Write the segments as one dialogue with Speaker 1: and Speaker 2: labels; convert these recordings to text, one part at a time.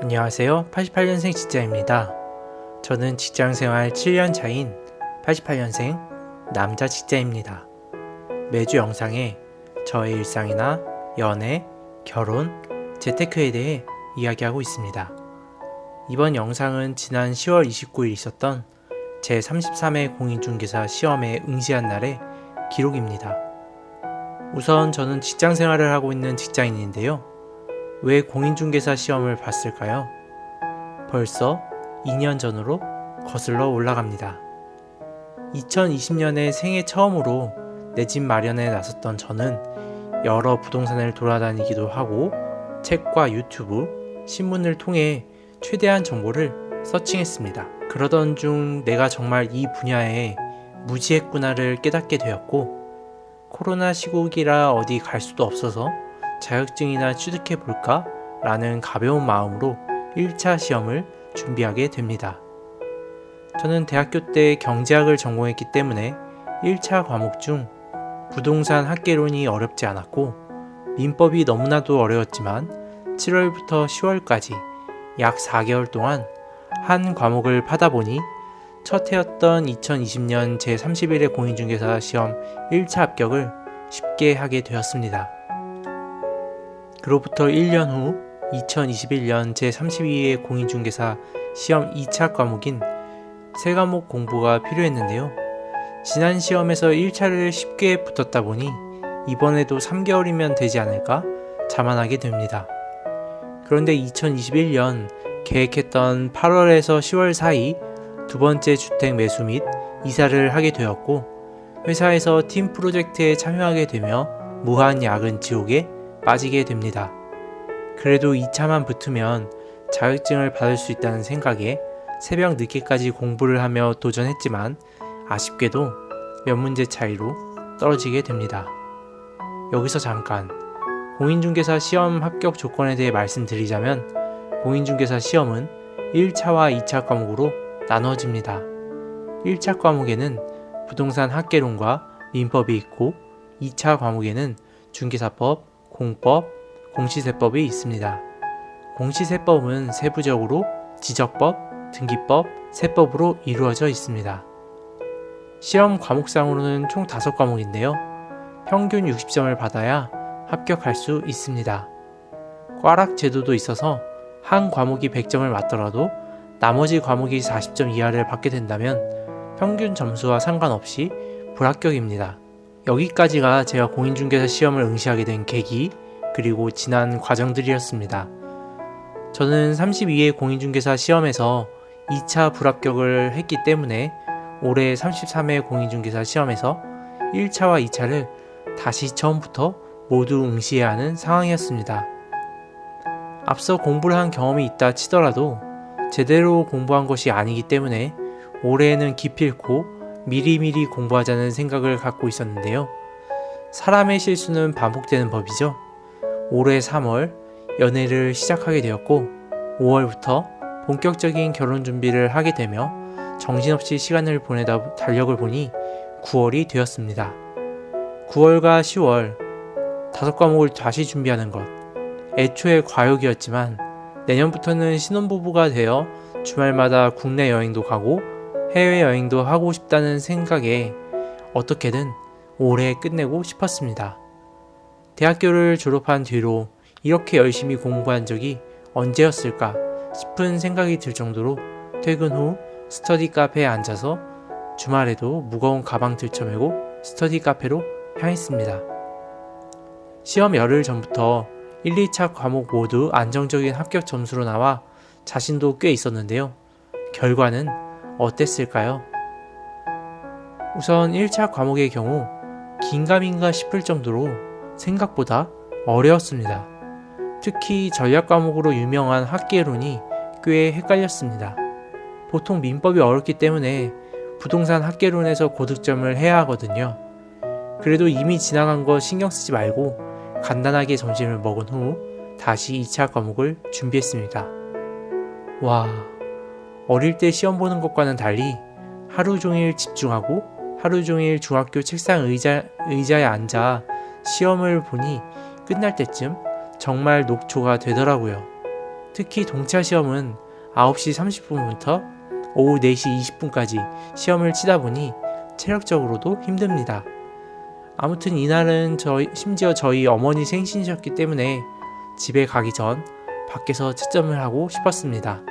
Speaker 1: 안녕하세요. 88년생 직장입니다. 저는 직장 생활 7년 차인 88년생 남자 직장입니다. 매주 영상에 저의 일상이나 연애, 결혼, 재테크에 대해 이야기하고 있습니다. 이번 영상은 지난 10월 29일 있었던 제 33회 공인중개사 시험에 응시한 날의 기록입니다. 우선 저는 직장 생활을 하고 있는 직장인인데요. 왜 공인중개사 시험을 봤을까요? 벌써 2년 전으로 거슬러 올라갑니다. 2020년에 생애 처음으로 내 집 마련에 나섰던 저는 여러 부동산을 돌아다니기도 하고 책과 유튜브, 신문을 통해 최대한 정보를 서칭했습니다. 그러던 중 내가 정말 이 분야에 무지했구나를 깨닫게 되었고 코로나 시국이라 어디 갈 수도 없어서 자격증이나 취득해 볼까? 라는 가벼운 마음으로 1차 시험을 준비하게 됩니다. 저는 대학교 때 경제학을 전공했기 때문에 1차 과목 중 부동산 학계론이 어렵지 않았고 민법이 너무나도 어려웠지만 7월부터 10월까지 약 4개월 동안 한 과목을 파다 보니 첫 해였던 2020년 제31회 공인중개사 시험 1차 합격을 쉽게 하게 되었습니다. 그로부터 1년 후 2021년 제32회 공인중개사 시험 2차 과목인 세 과목 공부가 필요했는데요. 지난 시험에서 1차를 쉽게 붙었다 보니 이번에도 3개월이면 되지 않을까 자만하게 됩니다. 그런데 2021년 계획했던 8월에서 10월 사이 두 번째 주택 매수 및 이사를 하게 되었고 회사에서 팀 프로젝트에 참여하게 되며 무한 야근 지옥에 빠지게 됩니다. 그래도 2차만 붙으면 자격증을 받을 수 있다는 생각에 새벽 늦게까지 공부를 하며 도전했지만 아쉽게도 몇 문제 차이로 떨어지게 됩니다. 여기서 잠깐 공인중개사 시험 합격 조건에 대해 말씀드리자면 공인중개사 시험은 1차와 2차 과목으로 나눠집니다. 1차 과목에는 부동산 학계론과 민법이 있고 2차 과목에는 중개사법, 공법, 공시세법이 있습니다. 공시세법은 세부적으로 지적법, 등기법, 세법으로 이루어져 있습니다. 시험 과목상으로는 총 5과목인데요. 평균 60점을 받아야 합격할 수 있습니다. 꽈락 제도도 있어서 한 과목이 100점을 맞더라도 나머지 과목이 40점 이하를 받게 된다면 평균 점수와 상관없이 불합격입니다. 여기까지가 제가 공인중개사 시험을 응시하게 된 계기, 그리고 지난 과정들이었습니다. 저는 32회 공인중개사 시험에서 2차 불합격을 했기 때문에 올해 33회 공인중개사 시험에서 1차와 2차를 다시 처음부터 모두 응시해야 하는 상황이었습니다. 앞서 공부를 한 경험이 있다 치더라도 제대로 공부한 것이 아니기 때문에 올해에는 기필코 미리미리 공부하자는 생각을 갖고 있었는데요. 사람의 실수는 반복되는 법이죠. 올해 3월 연애를 시작하게 되었고 5월부터 본격적인 결혼 준비를 하게 되며 정신없이 시간을 보내다 달력을 보니 9월이 되었습니다. 9월과 10월 다섯 과목을 다시 준비하는 것. 애초에 과욕이었지만 내년부터는 신혼부부가 되어 주말마다 국내 여행도 가고 해외여행도 하고 싶다는 생각에 어떻게든 올해 끝내고 싶었습니다. 대학교를 졸업한 뒤로 이렇게 열심히 공부한 적이 언제였을까 싶은 생각이 들 정도로 퇴근 후 스터디 카페에 앉아서 주말에도 무거운 가방 들쳐매고 스터디 카페로 향했습니다. 시험 열흘 전부터 1, 2차 과목 모두 안정적인 합격 점수로 나와 자신도 꽤 있었는데요. 결과는 어땠을까요? 우선 1차 과목의 경우 긴가민가 싶을 정도로 생각보다 어려웠습니다. 특히 전략 과목으로 유명한 학계론이 꽤 헷갈렸습니다. 보통 민법이 어렵기 때문에 부동산 학계론에서 고득점을 해야 하거든요. 그래도 이미 지나간 거 신경 쓰지 말고 간단하게 점심을 먹은 후 다시 2차 과목을 준비했습니다. 와, 어릴 때 시험 보는 것과는 달리 하루 종일 집중하고 하루 종일 중학교 책상 의자, 의자에 앉아 시험을 보니 끝날 때쯤 정말 녹초가 되더라고요. 특히 동차 시험은 9시 30분부터 오후 4시 20분까지 시험을 치다 보니 체력적으로도 힘듭니다. 아무튼 이날은 저희, 심지어 저희 어머니 생신이셨기 때문에 집에 가기 전 밖에서 채점을 하고 싶었습니다.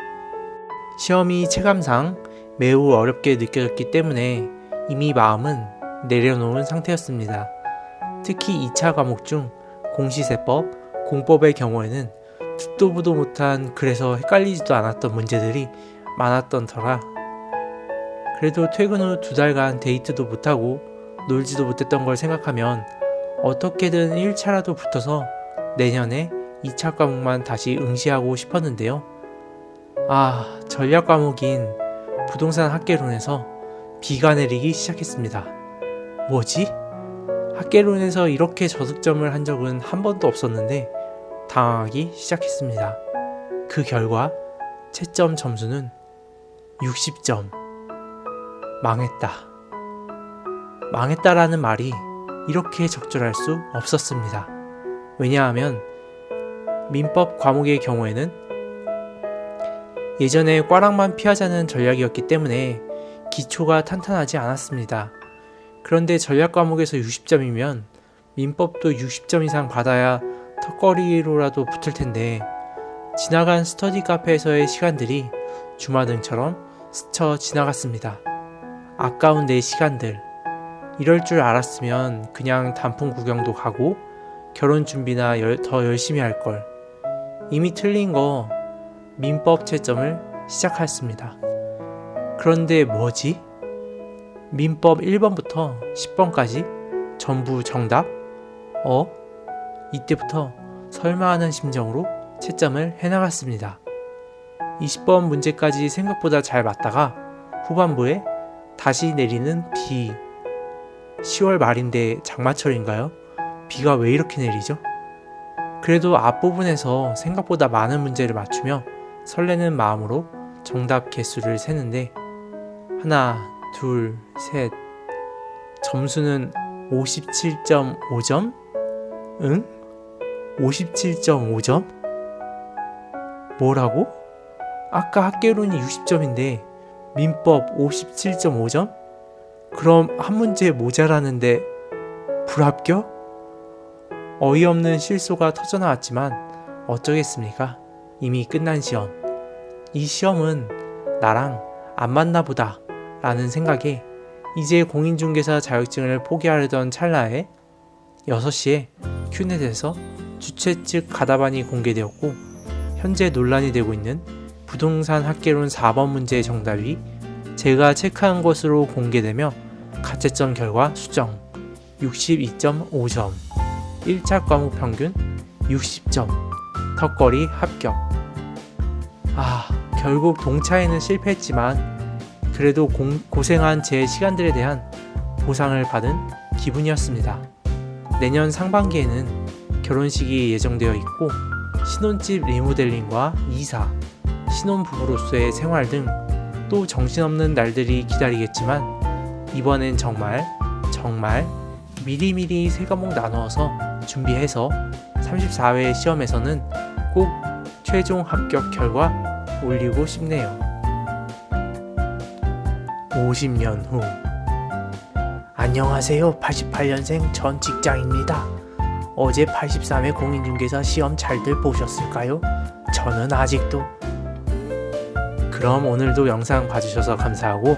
Speaker 1: 시험이 체감상 매우 어렵게 느껴졌기 때문에 이미 마음은 내려놓은 상태였습니다. 특히 2차 과목 중 공시세법, 공법의 경우에는 듣도 보도 못한 그래서 헷갈리지도 않았던 문제들이 많았던 터라 그래도 퇴근 후 두 달간 데이트도 못하고 놀지도 못했던 걸 생각하면 어떻게든 1차라도 붙어서 내년에 2차 과목만 다시 응시하고 싶었는데요. 아, 전략 과목인 부동산 학계론에서 비가 내리기 시작했습니다. 뭐지? 학계론에서 이렇게 저득점을 한 적은 한 번도 없었는데 당황하기 시작했습니다. 그 결과 채점 점수는 60점. 망했다. 망했다라는 말이 이렇게 적절할 수 없었습니다. 왜냐하면 민법 과목의 경우에는 예전에 꽈락만 피하자는 전략이었기 때문에 기초가 탄탄하지 않았습니다. 그런데 전략 과목에서 60점이면 민법도 60점 이상 받아야 턱걸이로라도 붙을 텐데 지나간 스터디 카페에서의 시간들이 주마등처럼 스쳐 지나갔습니다. 아까운 내 시간들. 이럴 줄 알았으면 그냥 단풍 구경도 가고 결혼 준비나 열, 더 열심히 할 걸. 이미 틀린 거 민법 채점을 시작했습니다. 그런데 뭐지? 민법 1번부터 10번까지 전부 정답? 어? 이때부터 설마 하는 심정으로 채점을 해나갔습니다. 20번 문제까지 생각보다 잘 맞다가 후반부에 다시 내리는 비. 10월 말인데 장마철인가요? 비가 왜 이렇게 내리죠? 그래도 앞부분에서 생각보다 많은 문제를 맞추며 설레는 마음으로 정답 개수를 세는데 하나, 둘, 셋. 점수는 57.5점? 응? 57.5점? 뭐라고? 아까 학계론이 60점인데 민법 57.5점? 그럼 한 문제 모자라는데 불합격? 어이없는 실소가 터져나왔지만 어쩌겠습니까? 이미 끝난 시험. 이 시험은 나랑 안 맞나 보다 라는 생각에 이제 공인중개사 자격증을 포기하려던 찰나에 6시에 큐넷에서 주최 측 가다반이 공개되었고 현재 논란이 되고 있는 부동산 학계론 4번 문제의 정답이 제가 체크한 것으로 공개되며 가채점 결과 수정 62.5점 1차 과목 평균 60점 턱걸이 합격. 아 결국 동차에는 실패했지만 그래도 공, 고생한 제 시간들에 대한 보상을 받은 기분이었습니다. 내년 상반기에는 결혼식이 예정되어 있고 신혼집 리모델링과 이사 신혼부부로서의 생활 등 또 정신없는 날들이 기다리겠지만 이번엔 정말 정말 미리미리 세 과목 나누어서 준비해서 34회 시험에서는 꼭 최종 합격 결과 올리고 싶네요. 50년 후 안녕하세요. 88년생 전 직장입니다. 어제 83회 공인중개사 시험 잘들 보셨을까요? 저는 아직도 그럼 오늘도 영상 봐주셔서 감사하고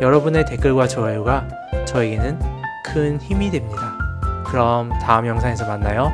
Speaker 1: 여러분의 댓글과 좋아요가 저에게는 큰 힘이 됩니다. 그럼 다음 영상에서 만나요.